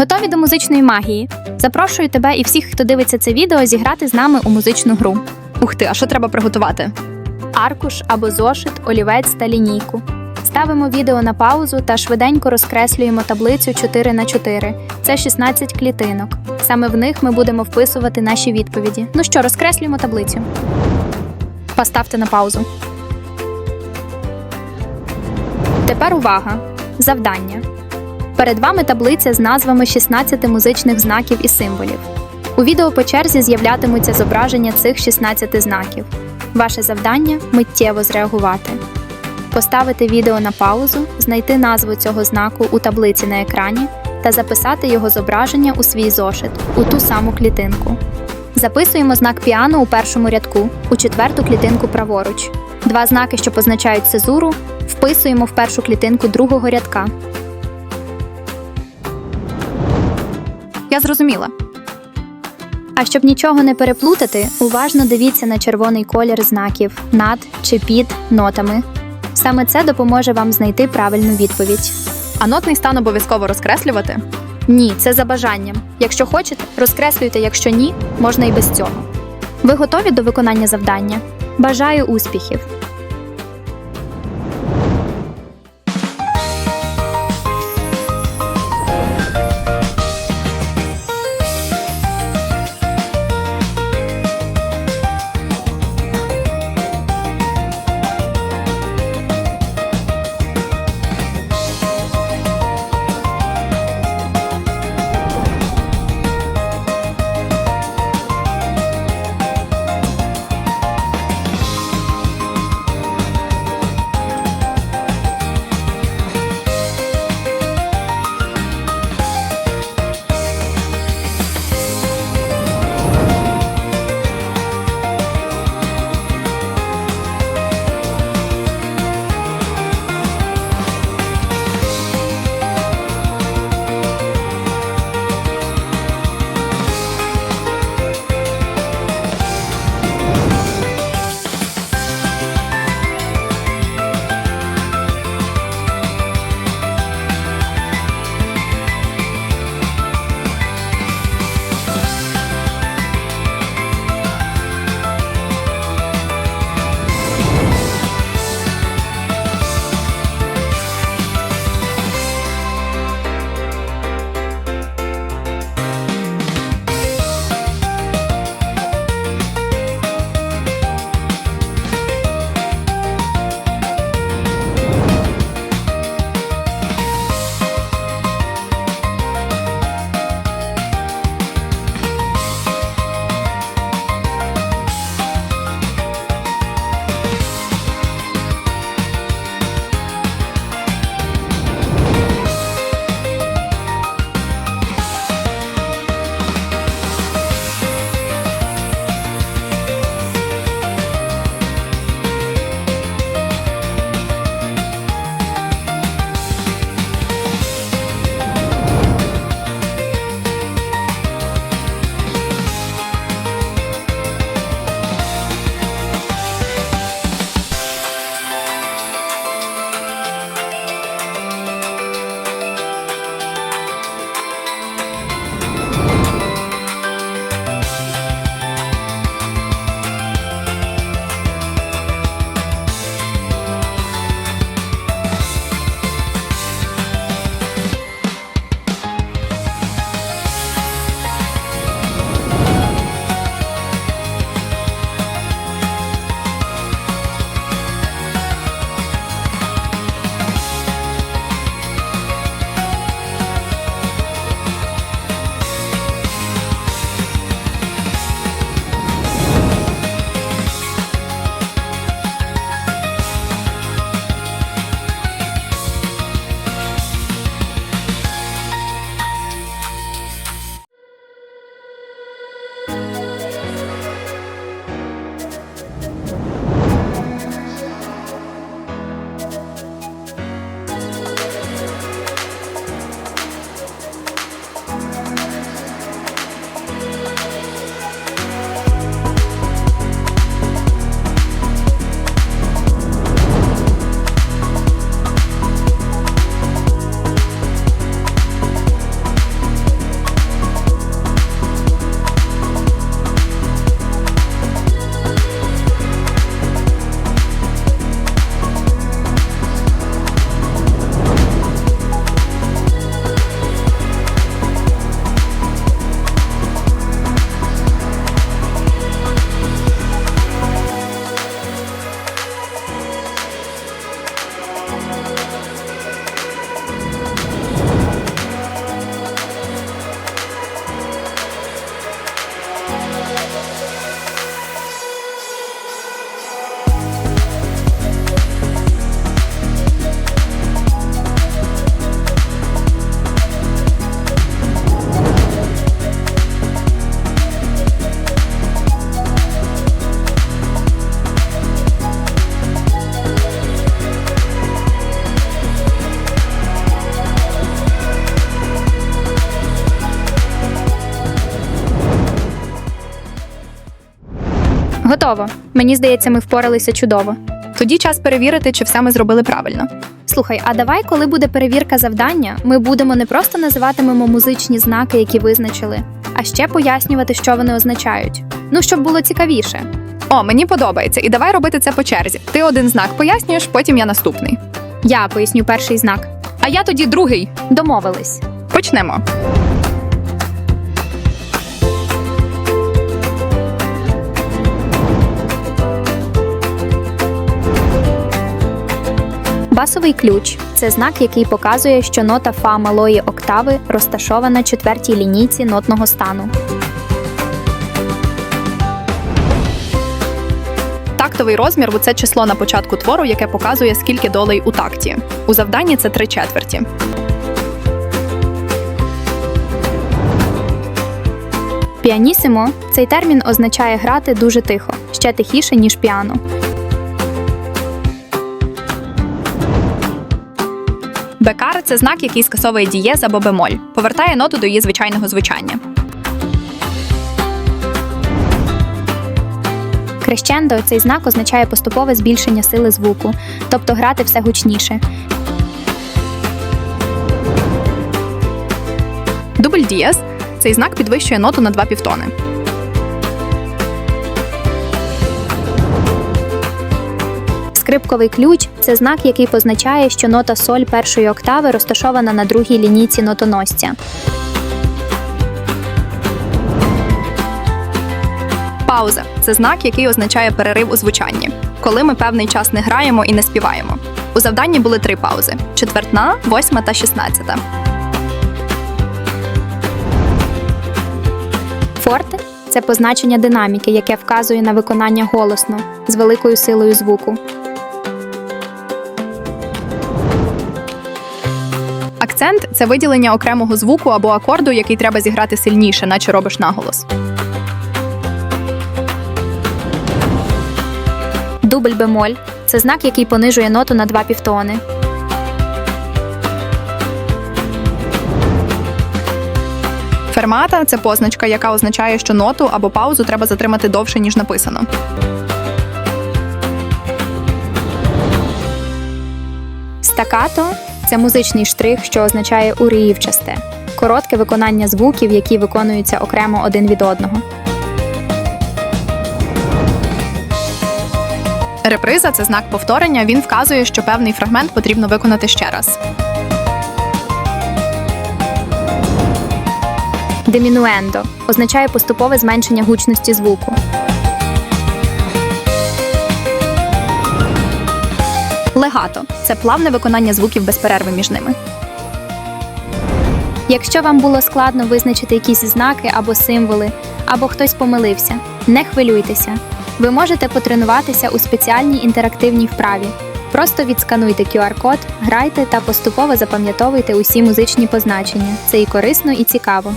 Готові до музичної магії? Запрошую тебе і всіх, хто дивиться це відео, зіграти з нами у музичну гру. Ух ти, а що треба приготувати? Аркуш або зошит, олівець та лінійку. Ставимо відео на паузу та швиденько розкреслюємо таблицю 4 на 4 Це 16 клітинок. Саме в них ми будемо вписувати наші відповіді. Ну що, розкреслюємо таблицю. Поставте на паузу. Тепер увага! Завдання. Перед вами таблиця з назвами 16 музичних знаків і символів. У відео по черзі з'являтимуться зображення цих 16 знаків. Ваше завдання миттєво зреагувати. Поставити відео на паузу, знайти назву цього знаку у таблиці на екрані та записати його зображення у свій зошит у ту саму клітинку. Записуємо знак піано у першому рядку, у четверту клітинку праворуч. Два знаки, що позначають цезуру, вписуємо в першу клітинку другого рядка. Я зрозуміла. А щоб нічого не переплутати, уважно дивіться на червоний колір знаків над чи під нотами. Саме це допоможе вам знайти правильну відповідь. А нотний стан обов'язково розкреслювати. Ні, це за бажанням. Якщо хочете, розкреслюйте, якщо ні, можна і без цього. Ви готові до виконання завдання? Бажаю успіхів! Готово. Мені здається, ми впоралися чудово. Тоді час перевірити, чи все ми зробили правильно. Слухай, а давай, коли буде перевірка завдання, ми будемо не просто називатимемо музичні знаки, які визначили, а ще пояснювати, що вони означають. Ну, щоб було цікавіше. О, мені подобається, і давай робити це по черзі. Ти один знак пояснюєш, потім я наступний. Я поясню перший знак. А я тоді другий. Домовились. Почнемо. Басовий ключ це знак, який показує, що нота фа малої октави розташована четвертій лінійці нотного стану. Тактовий розмір це число на початку твору, яке показує, скільки долей у такті. У завданні це три четверті. Піанісимо цей термін означає грати дуже тихо, ще тихіше, ніж піано. Бекар це знак, який скасовує дієз або бемоль, повертає ноту до її звичайного звучання. Крещендо цей знак означає поступове збільшення сили звуку, тобто грати все гучніше. Дубль дієз цей знак підвищує ноту на два півтони. Скрипковий ключ це знак, який позначає, що нота соль першої октави розташована на другій лінійці нотоносця. Пауза це знак, який означає перерив у звучанні, коли ми певний час не граємо і не співаємо. У завданні були три паузи: четвертна, восьма та шістнадцята. Форте це позначення динаміки, яке вказує на виконання голосно з великою силою звуку. Акцент це виділення окремого звуку або акорду, який треба зіграти сильніше, наче робиш наголос. Дубль бемоль це знак, який понижує ноту на два півтони. Фермата це позначка, яка означає, що ноту або паузу треба затримати довше, ніж написано. Стакато це музичний штрих, що означає уривчасте, коротке виконання звуків, які виконуються окремо один від одного. Реприза це знак повторення. Він вказує, що певний фрагмент потрібно виконати ще раз. Демінуендо означає поступове зменшення гучності звуку. Легато це плавне виконання звуків без перерви між ними. Якщо вам було складно визначити якісь знаки або символи, або хтось помилився, не хвилюйтеся. Ви можете потренуватися у спеціальній інтерактивній вправі. Просто відскануйте QR-код, грайте та поступово запам'ятовуйте усі музичні позначення. Це і корисно, і цікаво.